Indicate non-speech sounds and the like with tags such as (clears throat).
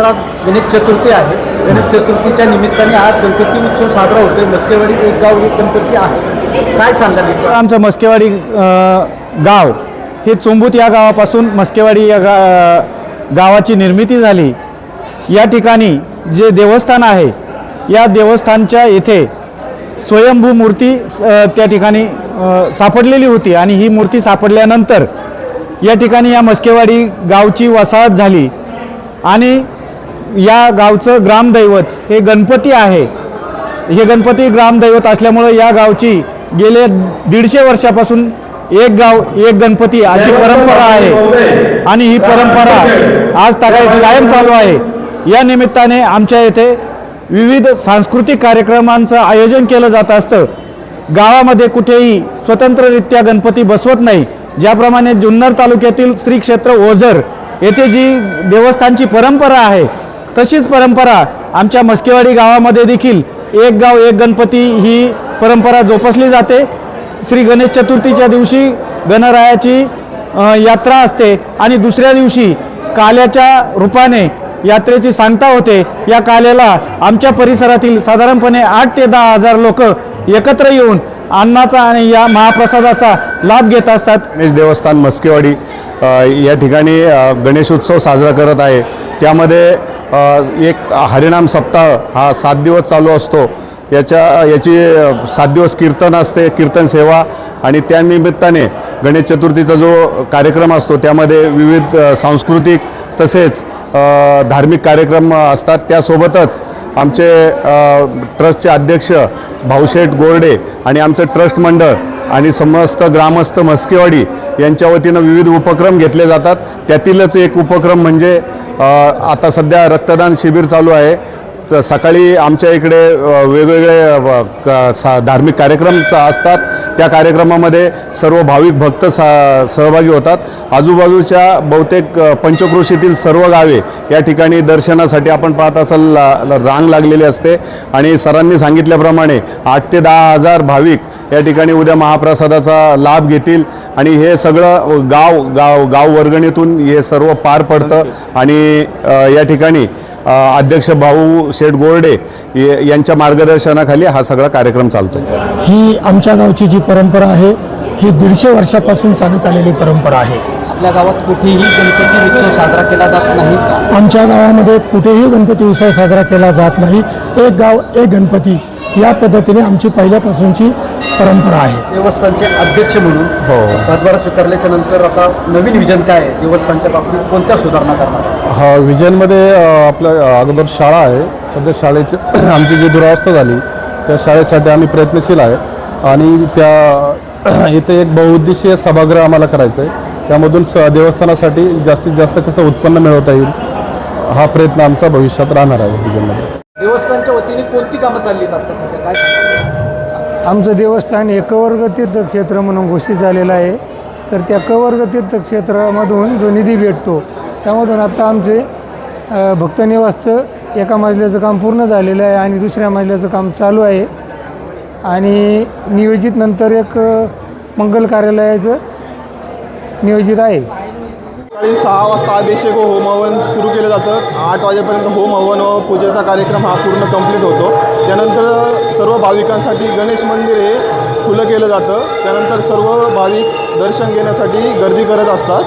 तर आज गणेश चतुर्थी आहे. गणेश चतुर्थीच्या निमित्ताने आज गणपती उत्सव साजरा होतोय. मस्केवाडी एक गाव एक गणपती आहे. काय सांगाल आमचं मस्केवाडी गाव हे चोंबूत या गावापासून मस्केवाडी या गा गावाची निर्मिती झाली. या ठिकाणी जे देवस्थान आहे या देवस्थानच्या येथे स्वयंभू मूर्ती त्या ठिकाणी सापडलेली होती आणि ही मूर्ती सापडल्यानंतर या ठिकाणी या मस्केवाडी गावची वसाहत झाली. आणि या गावचं ग्रामदैवत हे गणपती आहे. हे गणपती ग्रामदैवत असल्यामुळं या गावची गेले दीडशे वर्षापासून एक गाव एक गणपती अशी परंपरा आहे. आणि ही परंपरा आज तगाय कायम चालू आहे. या निमित्ताने आमच्या येथे विविध सांस्कृतिक कार्यक्रमांचं आयोजन केलं जात असतं. गावामध्ये कुठेही स्वतंत्ररित्या गणपती बसवत नाही. ज्याप्रमाणे जुन्नर तालुक्यातील श्री क्षेत्र ओझर येथे जी देवस्थानची परंपरा आहे तशीच परंपरा आमच्या मस्केवाडी गावामध्ये देखील एक गाव एक गणपती ही परंपरा जोपासली जाते. श्री गणेश चतुर्थीच्या दिवशी गणरायाची यात्रा असते आणि दुसऱ्या दिवशी काल्याच्या रूपाने यात्रेची सांगता होते. या काल्याला आमच्या परिसरातील साधारणपणे आठ ते दहा हजार लोक एकत्र येऊन अन्नाचा आणि या महाप्रसादाचा लाभ घेत असतात. गणेश देवस्थान मस्केवाडी या ठिकाणी गणेशोत्सव साजरा करत आहे. त्यामध्ये एक हरिनाम सप्ताह हा सात दिवस चालू असतो. याच्या याची सात दिवस कीर्तन असते कीर्तन सेवा. आणि त्यानिमित्ताने गणेश चतुर्थीचा जो कार्यक्रम असतो त्यामध्ये विविध सांस्कृतिक तसेच धार्मिक कार्यक्रम असतात. त्यासोबतच आमचे ट्रस्टचे अध्यक्ष भाऊशेठ गोरडे आणि आमचं ट्रस्ट मंडळ आणि समस्त ग्रामस्थ मस्केवाडी यांच्या वतीनं विविध उपक्रम घेतले जातात. त्यातीलच एक उपक्रम म्हणजे आता सध्या रक्तदान शिबिर चालू आहे. तर सकाळी आमच्या इकडे वेगवेगळे क- सा धार्मिक कार्यक्रम असतात. त्या कार्यक्रमामध्ये सर्व भाविक भक्त सा सहभागी होतात. आजूबाजूच्या बहुतेक पंचकृषीतील पंचक्रोशीतील सर्व गावे या ठिकाणी दर्शनासाठी आपण पाहत असाल ला- रांग लागलेली असते. आणि सरांनी सांगितल्याप्रमाणे आठ ते दहा हजार भाविक या ठिकाणी उद्या महाप्रसादाचा लाभ घेतील. आणि हे सगळं गाव गाव गाव वर्गणीतून हे सर्व पार पडतं. आणि या ठिकाणी अध्यक्ष भाऊ शेठ गोरडे यांच्या मार्गदर्शनाखाली हा सगळा कार्यक्रम चालतो. ही आमच्या गावची जी परंपरा आहे ही दीडशे वर्षापासून चालत आलेली परंपरा आहे. आपल्या गावात कुठेही गणपती उत्सव साजरा केला जात नाही आमच्या गावामध्ये कुठेही गणपती उत्सव साजरा केला जात नाही. एक गाव एक गणपती या पद्धतीने आमची पहिल्यापासूनची परंपरा आहे. देवस्थानचे अध्यक्ष म्हणून हो. पदभार स्वीकारल्याच्या नंतर आता नवीन विजन काय आहे? देवस्थानच्या बाबतीत कोणत्या सुधारणा करणार हा विजयनमध्ये अ, आपल्या अगोदर शाळा आहे. सध्या शाळेची (clears throat) आमची जी दुरावस्था झाली त्या शाळेसाठी आम्ही प्रयत्नशील आहे. आणि त्या (clears throat) इथे एक बहुउद्देशीय सभागृह आम्हाला करायचं आहे त्यामधून स देवस्थानासाठी जास्तीत जास्त कसं उत्पन्न मिळवता येईल हा प्रयत्न आमचा भविष्यात राहणार आहे विजयनमध्ये देवस्थानच्या वतीने कोणती कामं चालली आहेत आता सध्या? काय? आमचं देवस्थान हे कवर्ग तीर्थक्षेत्र म्हणून घोषित झालेलं आहे. तर त्या कवर्ग तीर्थक्षेत्रामधून जो निधी भेटतो त्यामधून आत्ता आमचे भक्तनिवासचं एका मजल्याचं काम पूर्ण झालेलं आहे आणि दुसऱ्या मजल्याचं काम चालू आहे. आणि नियोजित नंतर एक मंगल कार्यालयाचं नियोजित आहे. सकाळी सहा वाजता अभिषेक व होम हवन सुरू केलं जातं. आठ वाजेपर्यंत होम हवन व पूजेचा कार्यक्रम हा पूर्ण कंप्लीट होतो. त्यानंतर सर्व भाविकांसाठी गणेश मंदिर हे खुलं केलं जातं. त्यानंतर सर्व भाविक दर्शन घेण्यासाठी गर्दी करत असतात.